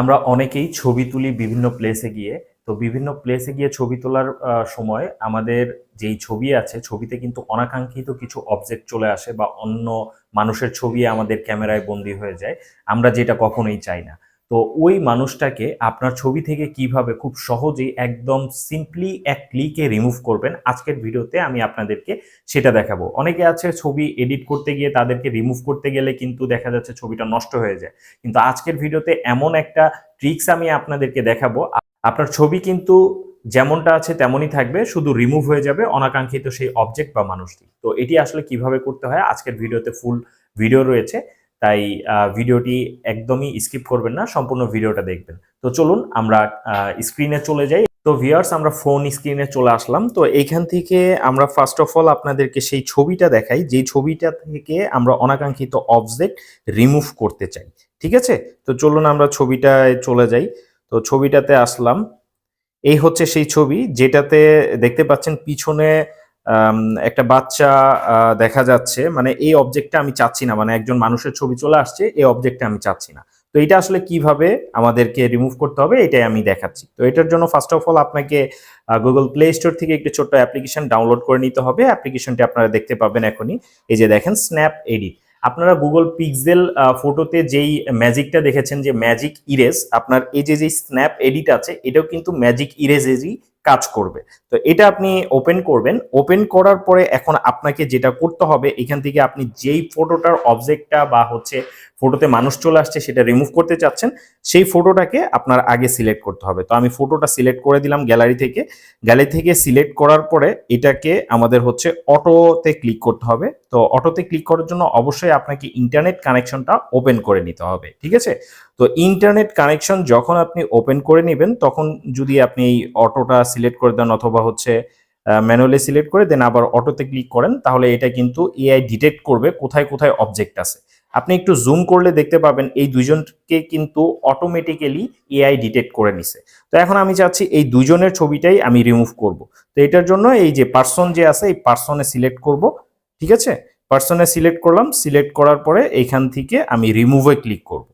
আমরা অনেকেই ছবি তুলি বিভিন্ন প্লেসে গিয়ে। তো বিভিন্ন প্লেসে গিয়ে ছবি তোলার সময় আমাদের যেই ছবি আছে, ছবিতে কিন্তু অনাকাঙ্ক্ষিত কিছু অবজেক্ট চলে আসে বা অন্য মানুষের ছবি আমাদের ক্যামেরায় বন্দী হয়ে যায়। আমরা যেটা কখনোই চাই না। তো ওই মানুষটাকে আপনার ছবি থেকে কীভাবে খুব সহজেই একদম সিম্পলি এক ক্লিকে রিমুভ করবেন, আজকের ভিডিওতে আমি আপনাদেরকে সেটা দেখাবো। অনেকে আছে ছবি এডিট করতে গিয়ে তাদেরকে রিমুভ করতে গেলে কিন্তু দেখা যাচ্ছে ছবিটা নষ্ট হয়ে যায়। কিন্তু আজকের ভিডিওতে এমন একটা ট্রিক্স আমি আপনাদেরকে দেখাবো। আপনার ছবি কিন্তু যেমনটা আছে তেমনই থাকবে, শুধু রিমুভ হয়ে যাবে অনাকাঙ্ক্ষিত সেই অবজেক্ট বা মানুষটি। তো এটি আসলে কীভাবে করতে হয়, আজকের ভিডিওতে ফুল ভিডিও রয়েছে। তাই ভিডিওটি একদমই স্কিপ করবেন না, সম্পূর্ণ ভিডিওটা দেখবেন। তো চলুন আমরা স্ক্রিনে চলে যাই। তো ভিউয়ার্স, আমরা ফোন স্ক্রিনে চলে আসলাম। তো এইখান থেকে আমরা ফার্স্ট অফ অল আপনাদেরকে সেই ছবিটা দেখাই, যেই ছবিটা থেকে আমরা অনাকাঙ্ক্ষিত অবজেক্ট রিমুভ করতে চাই। ঠিক আছে? তো চলুন আমরা ছবিটায় চলে যাই। তো ছবিটাতে আসলাম। এই হচ্ছে সেই ছবি, যেটাতে দেখতে পাচ্ছেন পিছনে একটা বাচ্চা দেখা যাচ্ছে মানে এই অবজেক্টটা আমি চাচ্ছি না মানে একজন মানুষের ছবি চলে আসছে, এই অবজেক্টটা আমি চাচ্ছি না। তো এটা আসলে কীভাবে আমাদেরকে রিমুভ করতে হবে, এটাই আমি দেখাচ্ছি। তো এটার জন্য ফার্স্ট অফ অল আপনাকে গুগল প্লে স্টোর থেকে একটি ছোট্ট অ্যাপ্লিকেশন ডাউনলোড করে নিতে হবে। অ্যাপ্লিকেশনটি আপনারা দেখতে পাবেন এখনই। এই যে দেখেন স্ন্যাপ এডিট আপনারা গুগল পিক্সেল ফটোতে যেই ম্যাজিকটা দেখেছেন, যে ম্যাজিক ইরেজ আপনার এই যে যে স্ন্যাপ এডিট আছে, এটাও কিন্তু ম্যাজিক ইরেজেরই কাজ করবে। তো এটা আপনি ওপেন করবেন। ওপেন করার পরে এখন আপনাকে যেটা করতে হবে, এখান থেকে আপনি যেই ফটোটার অবজেক্টটা বা হচ্ছে ফটোতে মানুষ চলে আসছে সেটা রিমুভ করতে চাচ্ছেন, সেই ফটোটাকে আপনার আগে সিলেক্ট করতে হবে। তো আমি ফটোটা সিলেক্ট করে দিলাম গ্যালারি থেকে। গ্যালারি থেকে সিলেক্ট করার পরে এটাকে আমাদের হচ্ছে অটোতে ক্লিক করতে হবে। তো অটোতে ক্লিক করার জন্য অবশ্যই আপনাকে ইন্টারনেট কানেকশনটা ওপেন করে নিতে হবে, ঠিক আছে? তো ইন্টারনেট কানেকশন যখন আপনি ওপেন করে নেবেন, তখন যদি আপনি এই অটোটা সিলেক্ট করে দেন অথবা হচ্ছে ম্যানুয়ালি সিলেক্ট করে দেন, আবার অটোতে ক্লিক করেন, তাহলে এটা কিন্তু এআই ডিটেক্ট করবে কোথায় কোথায় অবজেক্ট আছে। আপনি একটু জুম করলে দেখতে পাবেন এই দুজনকে কিন্তু অটোমেটিক্যালি এআই ডিটেক্ট করে নিছে। তো এখন আমি চাচ্ছি এই দুজনের ছবিটাই আমি রিমুভ করব। তো এটার জন্য এই যে পার্সন যে আছে, এই পার্সনে সিলেক্ট করব, ঠিক আছে? পার্সনে সিলেক্ট করলাম, সিলেক্ট করার পরে এইখান থেকে আমি রিমুভে ক্লিক করব।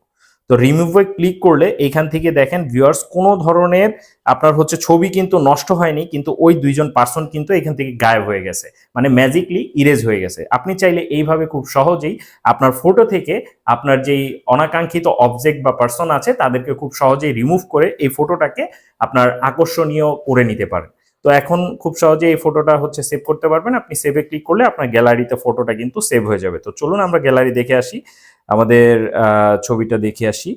তো রিমুভে ক্লিক করলে এইখান থেকে দেখেন ভিউয়ার্স কোনো ধরনের আপনার হচ্ছে ছবি কিন্তু নষ্ট হয়নি, কিন্তু ওই দুইজন পার্সন কিন্তু এখান থেকে গায়েব হয়ে গেছে। মানে ম্যাজিকলি ইরেজ হয়ে গেছে। আপনি চাইলে এইভাবে খুব সহজেই আপনার ফটো থেকে আপনার যেই অনাকাঙ্ক্ষিত অবজেক্ট বা পার্সন আছে, তাদেরকে খুব সহজেই রিমুভ করে এই ফটোটাকে আপনার আকর্ষণীয় করে নিতে পারেন। তো এখন খুব সহজে এই ফটোটা হচ্ছে সেভ করতে পারবেন। আপনি সেভে ক্লিক করলে আপনার গ্যালারিতে ফটোটা কিন্তু সেভ হয়ে যাবে। তো চলুন আমরা গ্যালারি দেখে আসি। আমাদের ছবিটা দেখে আসি।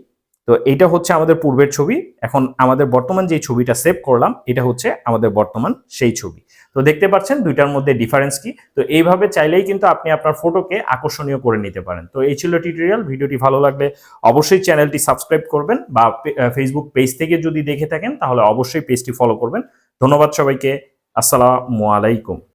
তো এইটা হচ্ছে আমাদের পূর্বের ছবি। এখন আমাদের বর্তমান যে ছবিটা সেভ করলাম, এটা হচ্ছে আমাদের বর্তমান সেই ছবি। তো দেখতে পাচ্ছেন দুইটার মধ্যে ডিফারেন্স কি? তো এইভাবে চাইলেই কিন্তু আপনি আপনার ফটোকে আকর্ষণীয় করে নিতে পারেন। তো এই ছিল টিউটোরিয়াল ভিডিওটি ভালো লাগলে অবশ্যই চ্যানেলটি সাবস্ক্রাইব করবেন বা ফেসবুক পেজ থেকে যদি দেখে থাকেন, তাহলে অবশ্যই পেজটি ফলো করবেন। ধন্যবাদ সবাইকে। আসসালামু আলাইকুম।